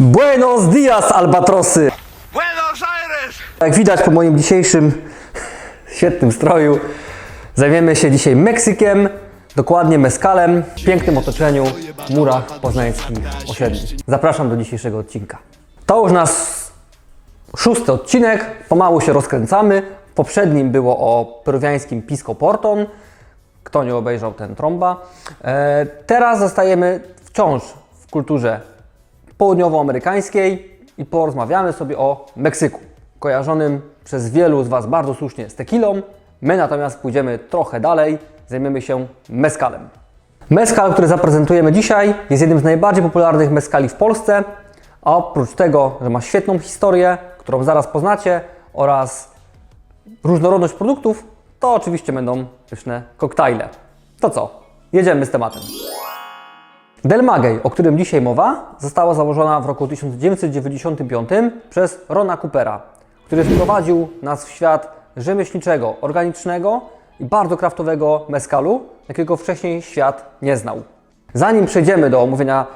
Buenos dias, albatrosy! Buenos Aires! Jak widać po moim dzisiejszym świetnym stroju, zajmiemy się dzisiaj Meksykiem, dokładnie meskalem, w pięknym otoczeniu, w murach poznańskich osiedli. Zapraszam do dzisiejszego odcinka. To już nasz szósty odcinek, pomału się rozkręcamy. W poprzednim było o peruwiańskim Pisco Porton. Kto nie obejrzał, ten trąba. E, teraz zostajemy wciąż w kulturze południowoamerykańskiej i porozmawiamy sobie o Meksyku, kojarzonym przez wielu z Was bardzo słusznie z tequilą. My natomiast pójdziemy trochę dalej, zajmiemy się mezcalem. Mezcal, który zaprezentujemy dzisiaj, jest jednym z najbardziej popularnych mezcali w Polsce, a oprócz tego, że ma świetną historię, którą zaraz poznacie, oraz różnorodność produktów, to oczywiście będą pyszne koktajle. To co? Jedziemy z tematem. Del Maguey, o którym dzisiaj mowa, została założona w roku 1995 przez Rona Coopera, który wprowadził nas w świat rzemieślniczego, organicznego i bardzo kraftowego mezcalu, jakiego wcześniej świat nie znał. Zanim przejdziemy do omówienia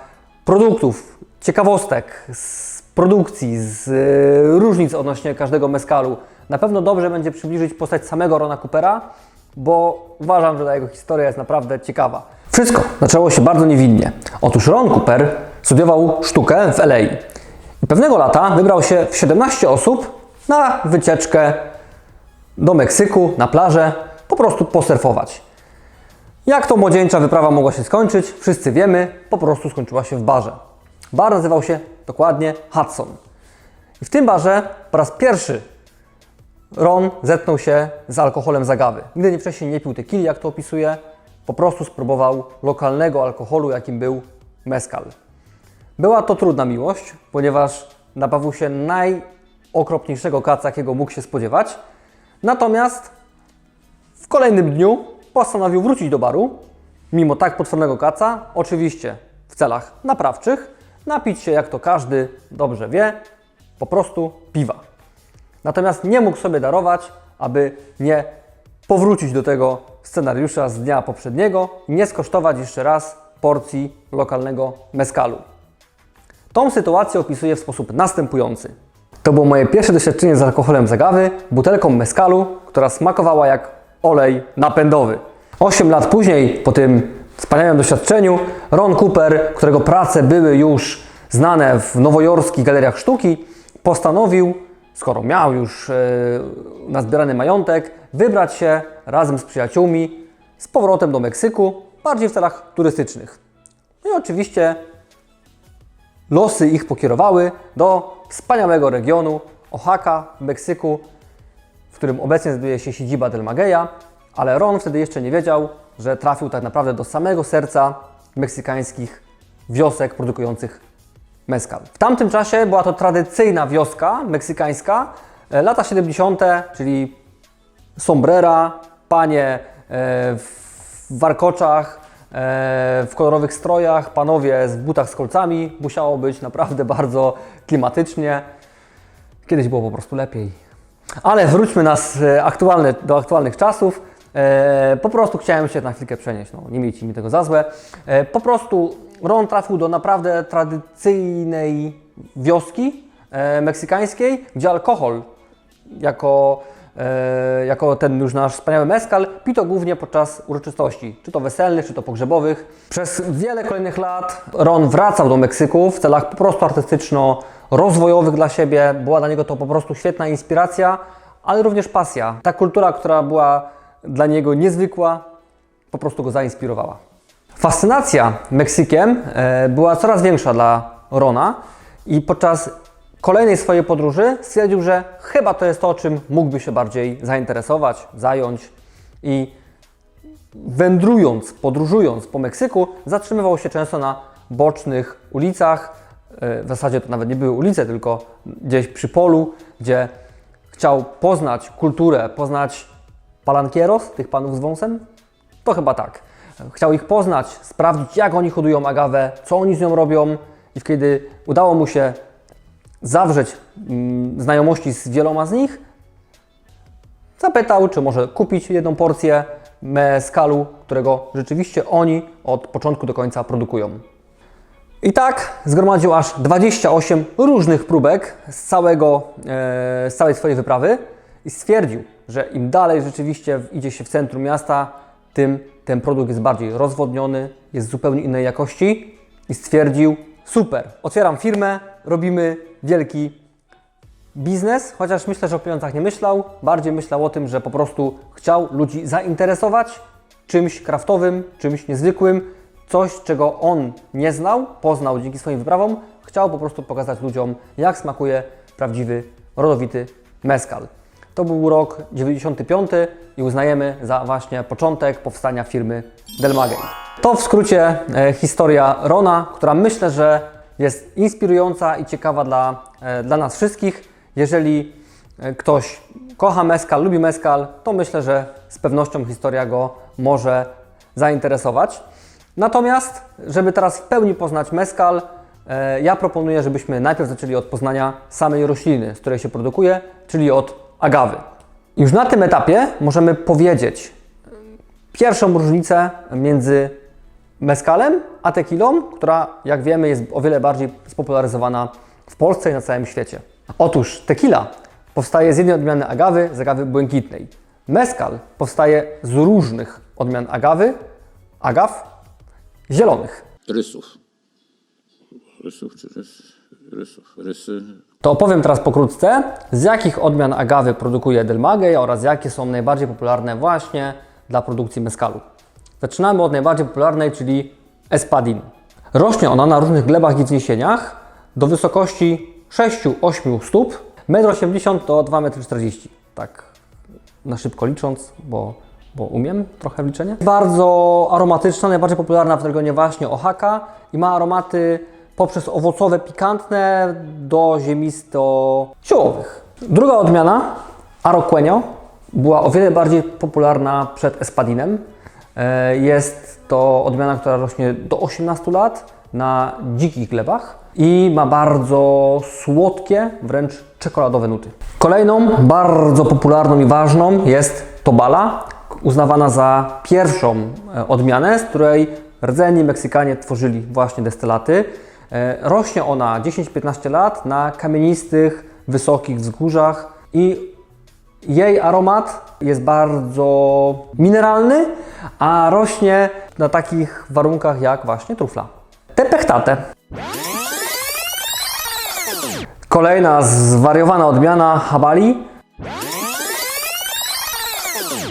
produktów, ciekawostek z produkcji, z y, różnic odnośnie każdego mezcalu, na pewno dobrze będzie przybliżyć postać samego Rona Coopera, bo uważam, że ta jego historia jest naprawdę ciekawa. Wszystko zaczęło się bardzo niewinnie. Otóż Ron Cooper studiował sztukę w LA i pewnego lata wybrał się w 17 osób na wycieczkę do Meksyku, na plażę, po prostu posurfować. Jak to młodzieńcza wyprawa mogła się skończyć? Wszyscy wiemy, po prostu skończyła się w barze. Bar nazywał się dokładnie Hudson. I w tym barze po raz pierwszy Ron zetknął się z alkoholem z agawy. Nigdy nie wcześniej nie pił tequili, jak to opisuje, po prostu spróbował lokalnego alkoholu, jakim był mezcal. Była to trudna miłość, ponieważ nabawił się najokropniejszego kaca, jakiego mógł się spodziewać. Natomiast w kolejnym dniu postanowił wrócić do baru, mimo tak potwornego kaca, oczywiście w celach naprawczych, napić się, jak to każdy dobrze wie, po prostu piwa. Natomiast nie mógł sobie darować, aby nie powrócić do tego scenariusza z dnia poprzedniego i nie skosztować jeszcze raz porcji lokalnego mezcalu. Tą sytuację opisuję w sposób następujący. To było moje pierwsze doświadczenie z alkoholem z agawy, butelką mezcalu, która smakowała jak olej napędowy. 8 lat później, po tym wspaniałym doświadczeniu, Ron Cooper, którego prace były już znane w nowojorskich galeriach sztuki, postanowił, skoro miał już e, nazbierany majątek, wybrać się razem z przyjaciółmi z powrotem do Meksyku, bardziej w celach turystycznych. No i oczywiście losy ich pokierowały do wspaniałego regionu Oaxaca w Meksyku, w którym obecnie znajduje się siedziba Del Magueya, ale Ron wtedy jeszcze nie wiedział, że trafił tak naprawdę do samego serca meksykańskich wiosek produkujących mezcal. W tamtym czasie była to tradycyjna wioska meksykańska, e, lata 70., czyli sombrera, panie e, w warkoczach, e, w kolorowych strojach, panowie w butach z kolcami. Musiało być naprawdę bardzo klimatycznie. Kiedyś było po prostu lepiej. Ale wróćmy nas aktualne, do aktualnych czasów. E, po prostu chciałem się na chwilkę przenieść, no, nie miejcie mi tego za złe. E, po prostu Ron trafił do naprawdę tradycyjnej wioski e, meksykańskiej, gdzie alkohol jako, jako ten już nasz wspaniały mezcal pito głównie podczas uroczystości, czy to weselnych, czy to pogrzebowych. Przez wiele kolejnych lat Ron wracał do Meksyku w celach po prostu artystyczno-rozwojowych dla siebie. Była dla niego to po prostu świetna inspiracja, ale również pasja. Ta kultura, która była dla niego niezwykła, po prostu go zainspirowała. Fascynacja Meksykiem e, była coraz większa dla Rona i podczas kolejnej swojej podróży stwierdził, że chyba to jest to, czym mógłby się bardziej zainteresować, zająć i wędrując, podróżując po Meksyku, zatrzymywał się często na bocznych ulicach. E, W zasadzie to nawet nie były ulice, tylko gdzieś przy polu, gdzie chciał poznać kulturę, poznać palankieros, tych panów z wąsem? To chyba tak. Chciał ich poznać, sprawdzić, jak oni hodują agawę, co oni z nią robią, i kiedy udało mu się zawrzeć mm, znajomości z wieloma z nich, zapytał, czy może kupić jedną porcję mezcalu, którego rzeczywiście oni od początku do końca produkują. I tak zgromadził aż 28 różnych próbek z, całego, e, z całej swojej wyprawy i stwierdził, że im dalej rzeczywiście idzie się w centrum miasta, tym ten produkt jest bardziej rozwodniony, jest zupełnie innej jakości i stwierdził, super, otwieram firmę, robimy wielki biznes, chociaż myślę, że o pieniądzach nie myślał, bardziej myślał o tym, że po prostu chciał ludzi zainteresować czymś kraftowym, czymś niezwykłym, coś, czego on nie znał, poznał dzięki swoim wyprawom, chciał po prostu pokazać ludziom, jak smakuje prawdziwy, rodowity mezcal. To był rok 95 i uznajemy za właśnie początek powstania firmy Delmagej. To w skrócie e, historia Rona, która myślę, że jest inspirująca i ciekawa dla, e, dla nas wszystkich. Jeżeli e, ktoś kocha meskal, lubi meskal, to myślę, że z pewnością historia go może zainteresować. Natomiast, żeby teraz w pełni poznać meskal, ja proponuję, żebyśmy najpierw zaczęli od poznania samej rośliny, z której się produkuje, czyli od agawy. Już na tym etapie możemy powiedzieć pierwszą różnicę między meskalem a tequilą, która jak wiemy jest o wiele bardziej spopularyzowana w Polsce i na całym świecie. Otóż tequila powstaje z jednej odmiany agawy, z agawy błękitnej. Mezcal powstaje z różnych odmian agawy, agaw zielonych. Rysów. Rysów czy rys? Rysów. Rysy. To opowiem teraz pokrótce, z jakich odmian agawy produkuje Delmagej oraz jakie są najbardziej popularne właśnie dla produkcji mezcalu. Zaczynamy od najbardziej popularnej, czyli Espadin. Rośnie ona na różnych glebach i wzniesieniach do wysokości 6-8 stóp, 1,80 m do 2,40 m. Tak na szybko licząc, bo, bo umiem trochę liczenie. Bardzo aromatyczna, najbardziej popularna w regionie właśnie Oaxaca i ma aromaty poprzez owocowe, pikantne do ziemisto-siołowych. Druga odmiana, Aroqueño, była o wiele bardziej popularna przed Espadinem. E, Jest to odmiana, która rośnie do 18 lat na dzikich glebach i ma bardzo słodkie, wręcz czekoladowe nuty. Kolejną bardzo popularną i ważną jest Tobala, uznawana za pierwszą e, odmianę, z której rdzenni Meksykanie tworzyli właśnie destylaty. E, Rośnie ona 10-15 lat na kamienistych, wysokich wzgórzach i jej aromat jest bardzo mineralny, a rośnie na takich warunkach jak właśnie trufla. Tepechtate. Kolejna zwariowana odmiana Habali.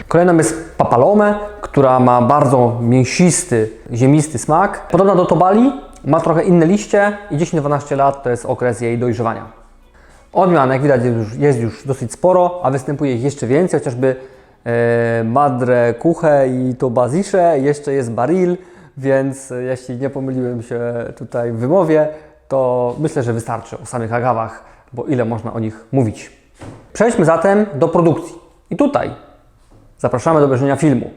Kolejną jest Papalome, która ma bardzo mięsisty, ziemisty smak. Podobna do Tobali, ma trochę inne liście i 10-12 lat to jest okres jej dojrzewania. Odmian, jak widać, jest już, jest już dosyć sporo, a występuje ich jeszcze więcej, chociażby e, Madre Kuche i to Bazisze, jeszcze jest Baril, więc e, jeśli nie pomyliłem się tutaj w wymowie, to myślę, że wystarczy o samych agawach, bo ile można o nich mówić. Przejdźmy zatem do produkcji. I tutaj zapraszamy do obejrzenia filmu.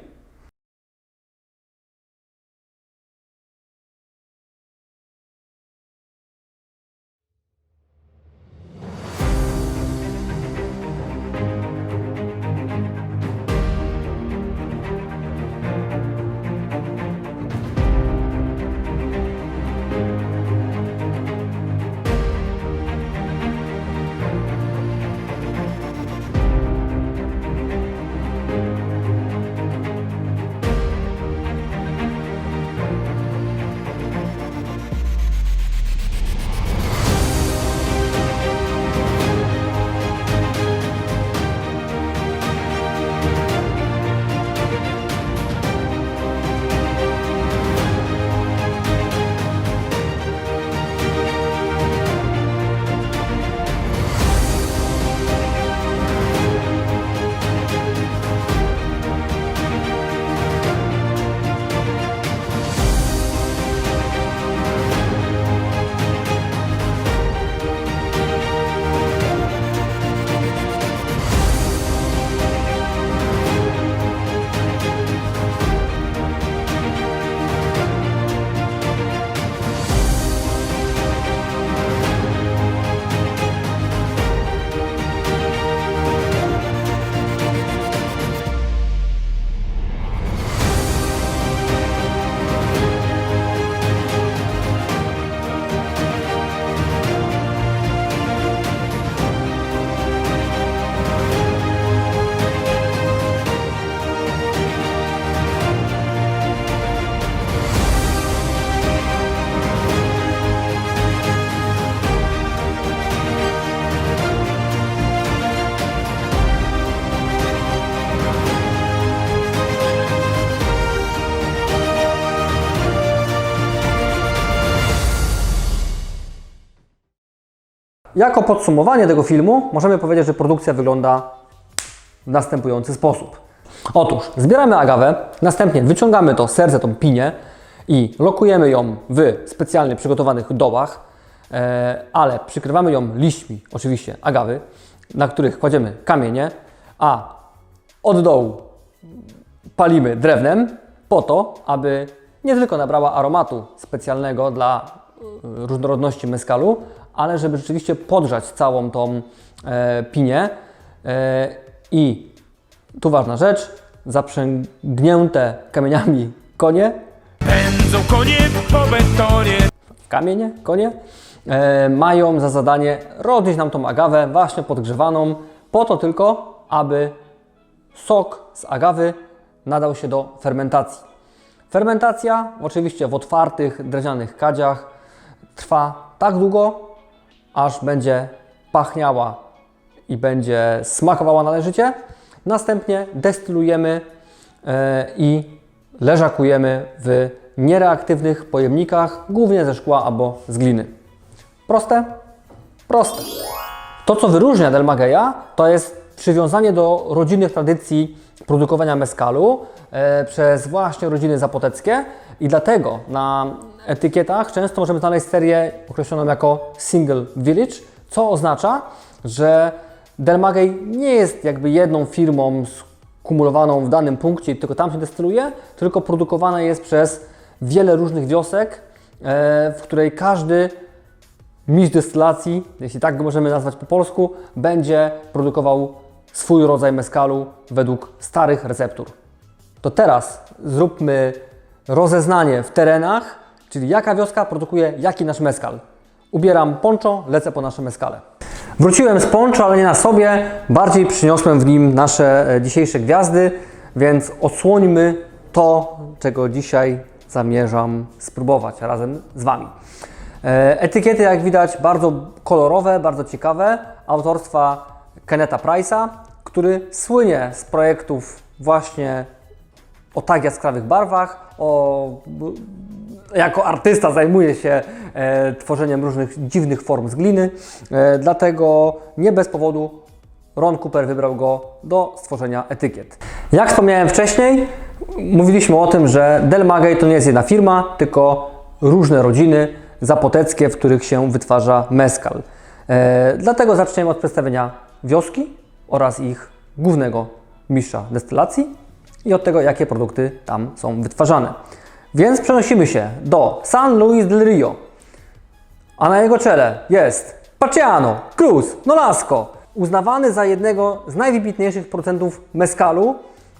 Jako podsumowanie tego filmu możemy powiedzieć, że produkcja wygląda w następujący sposób. Otóż zbieramy agawę, następnie wyciągamy to serce, tą pinię i lokujemy ją w specjalnie przygotowanych dołach, e, ale przykrywamy ją liśćmi, oczywiście agawy, na których kładziemy kamienie, a od dołu palimy drewnem po to, aby nie tylko nabrała aromatu specjalnego dla różnorodności mezcalu, ale żeby rzeczywiście podgrzać całą tą e, pinię e, i tu ważna rzecz, zaprzęgnięte kamieniami konie, Pędzą konie po betonie. kamienie, konie, e, mają za zadanie roznieść nam tą agawę właśnie podgrzewaną, po to tylko, aby sok z agawy nadał się do fermentacji. Fermentacja, oczywiście w otwartych, drewnianych kadziach, trwa tak długo, aż będzie pachniała i będzie smakowała należycie. Następnie destylujemy e, i leżakujemy w niereaktywnych pojemnikach, głównie ze szkła albo z gliny. Proste? Proste. To, co wyróżnia Del Mageia, to jest przywiązanie do rodzinnych tradycji produkowania mezcalu e, przez właśnie rodziny zapoteckie. I dlatego na etykietach często możemy znaleźć serię określoną jako Single Village, co oznacza, że Del Magei nie jest jakby jedną firmą skumulowaną w danym punkcie tylko tam się destyluje, tylko produkowana jest przez wiele różnych wiosek, e, w której każdy mistrz destylacji, jeśli tak go możemy nazwać po polsku, będzie produkował swój rodzaj mezcalu według starych receptur. To teraz zróbmy rozeznanie w terenach, czyli jaka wioska produkuje jaki nasz mezcal. Ubieram poncho, lecę po nasze mezcale. Wróciłem z poncho, ale nie na sobie, bardziej przyniosłem w nim nasze e, dzisiejsze gwiazdy, więc odsłońmy to, czego dzisiaj zamierzam spróbować razem z Wami. E, Etykiety, jak widać, bardzo kolorowe, bardzo ciekawe, autorstwa Kenneta Price'a, który słynie z projektów właśnie o tak jaskrawych barwach, o, jako artysta zajmuje się e, tworzeniem różnych dziwnych form z gliny, e, dlatego nie bez powodu Ron Cooper wybrał go do stworzenia etykiet. Jak wspomniałem wcześniej, mówiliśmy o tym, że Del to nie jest jedna firma, tylko różne rodziny zapoteckie, w których się wytwarza mezcal. E, dlatego zaczniemy od przedstawienia wioski oraz ich głównego mistrza destylacji i od tego, jakie produkty tam są wytwarzane. Więc przenosimy się do San Luis del Rio, a na jego czele jest Paciano Cruz Nolasco, uznawany za jednego z najwybitniejszych producentów mezcalu,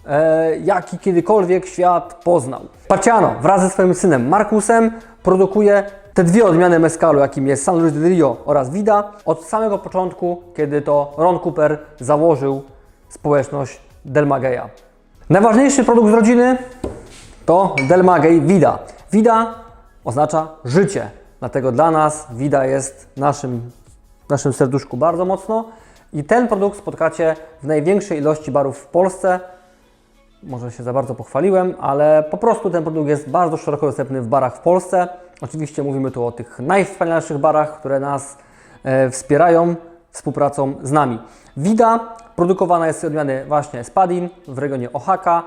e, jaki kiedykolwiek świat poznał. Paciano wraz ze swoim synem Markusem produkuje te dwie odmiany mezcalu, jakim jest San Luis del Rio oraz Vida, od samego początku, kiedy to Ron Cooper założył społeczność Del Mageia. Najważniejszy produkt z rodziny to Del Magei Vida. Vida oznacza życie, dlatego dla nas Vida jest naszym, w naszym serduszku bardzo mocno i ten produkt spotkacie w największej ilości barów w Polsce. Może się za bardzo pochwaliłem, ale po prostu ten produkt jest bardzo szeroko dostępny w barach w Polsce. Oczywiście mówimy tu o tych najwspanialszych barach, które nas e, wspierają współpracą z nami. Vida produkowana jest z odmiany właśnie Spadin w regionie Oaxaca.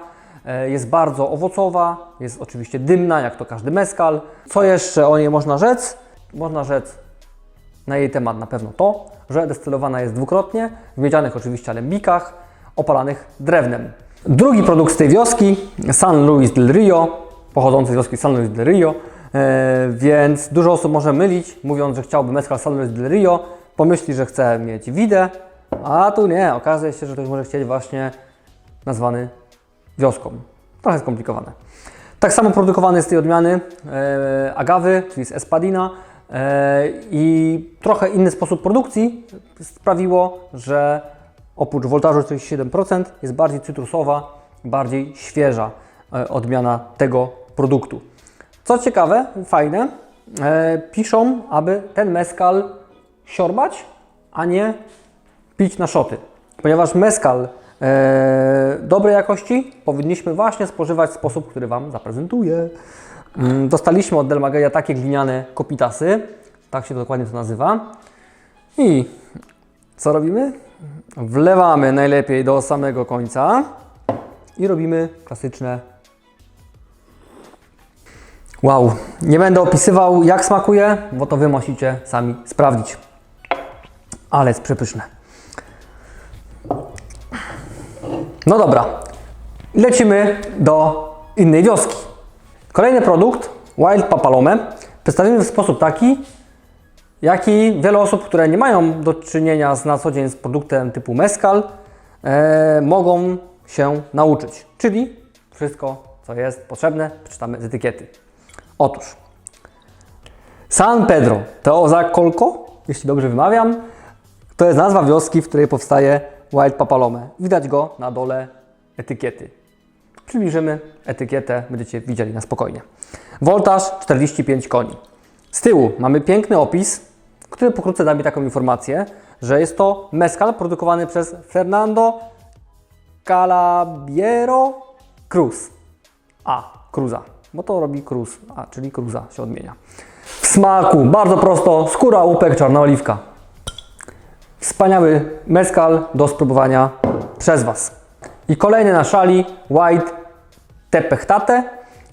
E, Jest bardzo owocowa, jest oczywiście dymna, jak to każdy mezcal. Co jeszcze o niej można rzec? Można rzec na jej temat na pewno to, że destylowana jest dwukrotnie, w miedzianych oczywiście alembikach, opalanych drewnem. Drugi produkt z tej wioski, San Luis del Rio, pochodzący z wioski San Luis del Rio, więc dużo osób może mylić, mówiąc, że chciałby mezcal Luis del Rio, pomyśli, że chce mieć widę, a tu nie, okazuje się, że ktoś może chcieć właśnie nazwany wioską. Trochę skomplikowane. Tak samo produkowany jest tej odmiany e, agawy, czyli z espadina e, i trochę inny sposób produkcji sprawiło, że oprócz woltażu 47% jest bardziej cytrusowa, bardziej świeża e, odmiana tego produktu. Co ciekawe, fajne, e, piszą, aby ten mezcal siorbać, a nie pić na szoty. Ponieważ mezcal e, dobrej jakości powinniśmy właśnie spożywać w sposób, który Wam zaprezentuję. Mm, Dostaliśmy od Del Mageia takie gliniane kopitasy, tak się dokładnie to nazywa. I co robimy? Wlewamy najlepiej do samego końca i robimy klasyczne. Wow, nie będę opisywał jak smakuje, bo to Wy musicie sami sprawdzić. Ale jest przepyszne. No dobra, lecimy do innej wioski. Kolejny produkt, Wild Papalome, przedstawimy w sposób taki, jaki wiele osób, które nie mają do czynienia z na co dzień z produktem typu mezcal, e, mogą się nauczyć. Czyli wszystko, co jest potrzebne, przeczytamy z etykiety. Otóż San Pedro Teozacolco, jeśli dobrze wymawiam, to jest nazwa wioski, w której powstaje Wild Papalome. Widać go na dole etykiety. Przybliżymy etykietę, będziecie widzieli na spokojnie. Voltaż 45 koni. Z tyłu mamy piękny opis, który pokrótce da mi taką informację, że jest to mezcal produkowany przez Fernando Calabiero Cruz. A, Cruza, bo to robi Cruz, a, czyli Cruza się odmienia. W smaku, bardzo prosto, skóra, łupek, czarna oliwka. Wspaniały mezcal do spróbowania przez Was. I kolejny na szali White Tepechtate,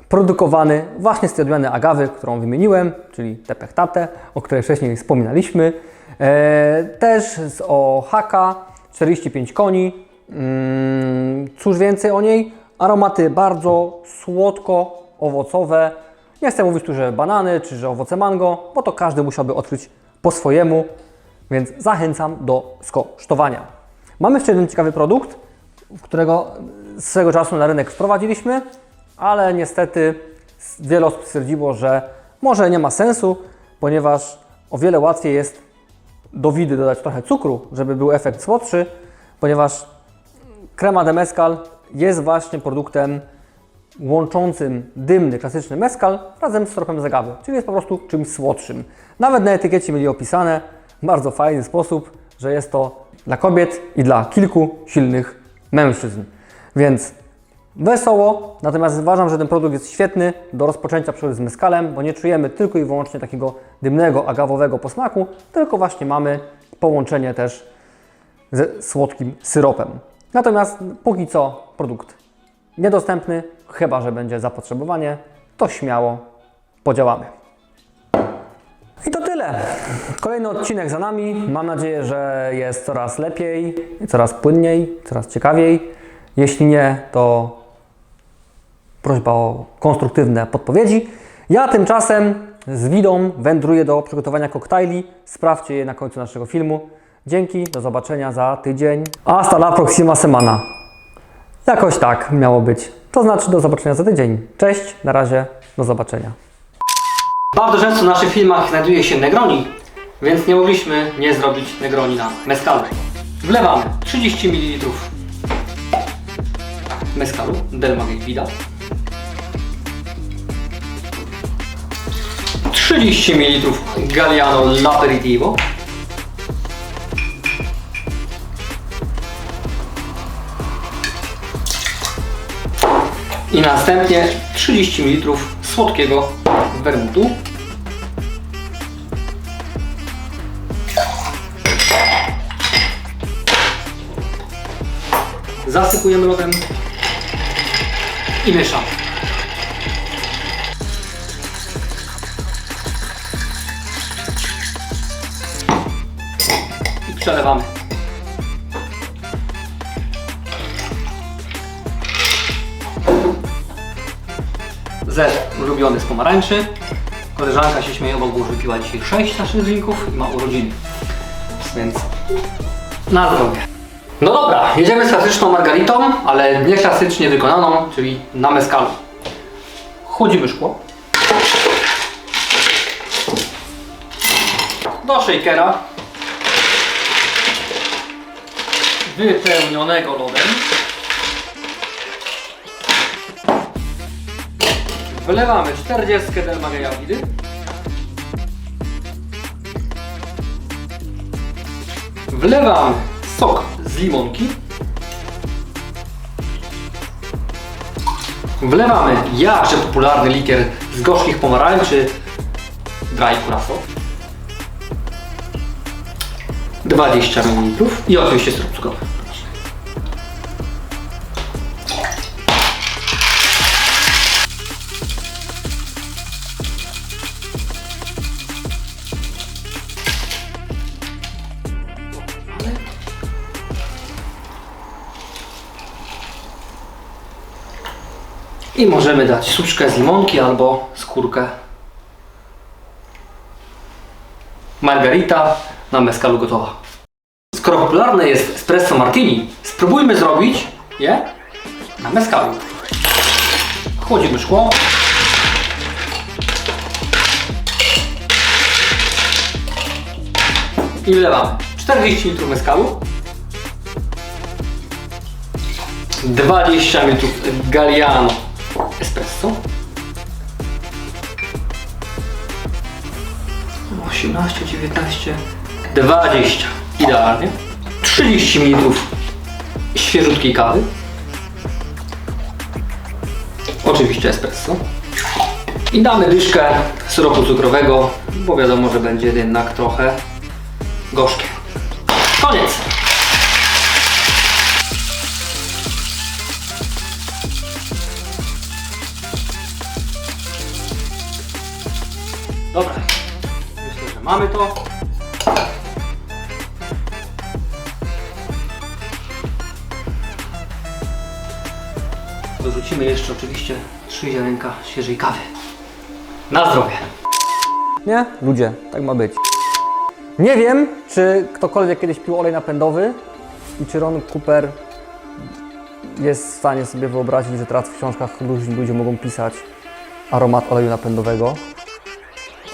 produkowany właśnie z tej odmiany agawy, którą wymieniłem, czyli Tepechtate, o której wcześniej wspominaliśmy. E, też z Oaxaca, 45 koni. Mm, cóż więcej o niej? Aromaty bardzo słodko-owocowe. Nie chcę mówić tu, że banany czy że owoce mango, bo to każdy musiałby odkryć po swojemu, więc zachęcam do skosztowania. Mamy jeszcze jeden ciekawy produkt, którego swego czasu na rynek wprowadziliśmy, ale niestety wiele osób stwierdziło, że może nie ma sensu, ponieważ o wiele łatwiej jest do widy dodać trochę cukru, żeby był efekt słodszy, ponieważ krema de mezcal jest właśnie produktem łączącym dymny, klasyczny mezcal razem z tropem zagawy, czyli jest po prostu czymś słodszym. Nawet na etykiecie mieli opisane w bardzo fajny sposób, że jest to dla kobiet i dla kilku silnych mężczyzn. Więc wesoło, natomiast uważam, że ten produkt jest świetny do rozpoczęcia przygody z mezcalem, bo nie czujemy tylko i wyłącznie takiego dymnego, agawowego posmaku, tylko właśnie mamy połączenie też ze słodkim syropem. Natomiast póki co produkt niedostępny, chyba że będzie zapotrzebowanie, to śmiało podziałamy. I to tyle. Kolejny odcinek za nami. Mam nadzieję, że jest coraz lepiej, coraz płynniej, coraz ciekawiej. Jeśli nie, to prośba o konstruktywne podpowiedzi. Ja tymczasem z widą wędruję do przygotowania koktajli. Sprawdźcie je na końcu naszego filmu. Dzięki, do zobaczenia za tydzień. Hasta la próxima semana. Jakoś tak miało być. To znaczy do zobaczenia za tydzień. Cześć, na razie, do zobaczenia. Bardzo często w naszych filmach znajduje się Negroni, więc nie mogliśmy nie zrobić Negroni na mezcalu. Wlewamy 30 ml mezcalu Del Maguey Vida. 30 ml Galliano L'Aperitivo. I następnie 30 ml słodkiego wermutu. Zasypujemy lodem i mieszamy. I przelewamy. Zer ulubiony z pomarańczy. Koleżanka się śmieje, bo już wypiła dzisiaj 6 naszych drinków i ma urodziny. Więc na zdrowie. No dobra, jedziemy z klasyczną margaritą, ale nie klasycznie wykonaną, czyli na mezcalu. Chłodzimy szkło. Do shakera. Wypełnionego lodem. Wylewamy 40 del Mageia Widy. Wlewamy sok z limonki. Wlewamy jakże popularny likier z gorzkich pomarańczy Dry Curaçao. 20 ml i oczywiście syrop I możemy dać suczkę z limonki albo skórkę margarita na meskalu gotowa. Skoro popularne jest espresso martini, spróbujmy zrobić je na meskalu. Chłodzimy szkło. I wlewamy 40 litrów meskalu. 20 litrów Galliano espresso. 18, 19, 20. Idealnie. 30 ml świeżutkiej kawy. Oczywiście espresso. I damy dyszkę syropu cukrowego, bo wiadomo, że będzie jednak trochę gorzkie. Oczywiście trzy ziarenka świeżej kawy. Na zdrowie. Nie? Ludzie, tak ma być. Nie wiem, czy ktokolwiek kiedyś pił olej napędowy i czy Ron Cooper jest w stanie sobie wyobrazić, że teraz w książkach ludzie, ludzie mogą pisać aromat oleju napędowego,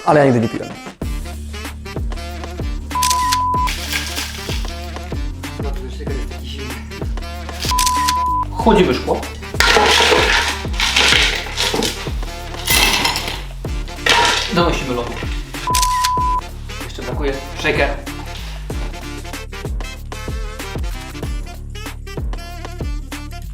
ale ja nigdy nie piłem. Chłodzimy szkło. Take care.